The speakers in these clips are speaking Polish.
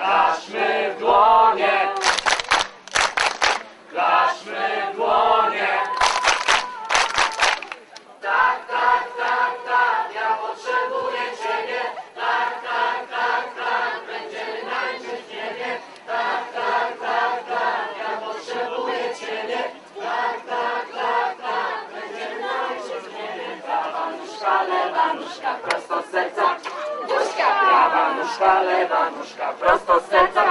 Klaszmy w nóżka, lewa nóżka, prosto z serca.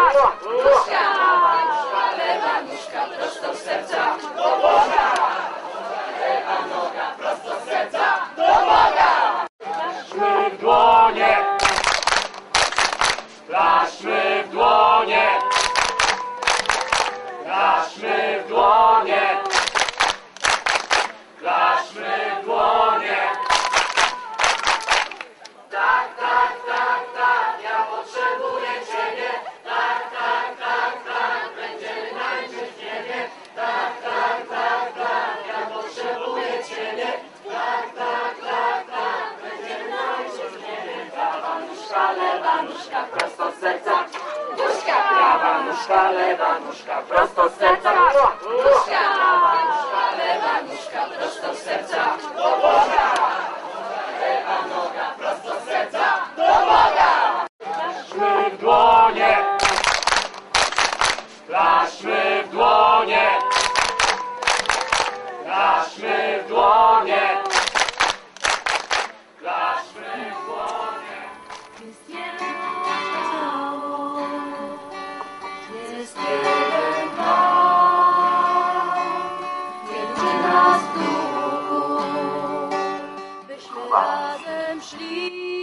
Buźka! Prawa nóżka, lewa nóżka, prosto z serca. Do Boga! Lewa noga, prosto z serca. Do Boga! W dłonie! Klaszmy w dłonie! Klaszmy w dłonie! Nóżka, prosto z serca. Buźka! Prawa nóżka, lewa nóżka, prosto z serca. Buźka! Prawa nóżka, lewa nóżka, prosto z serca. Byśmy razem szli.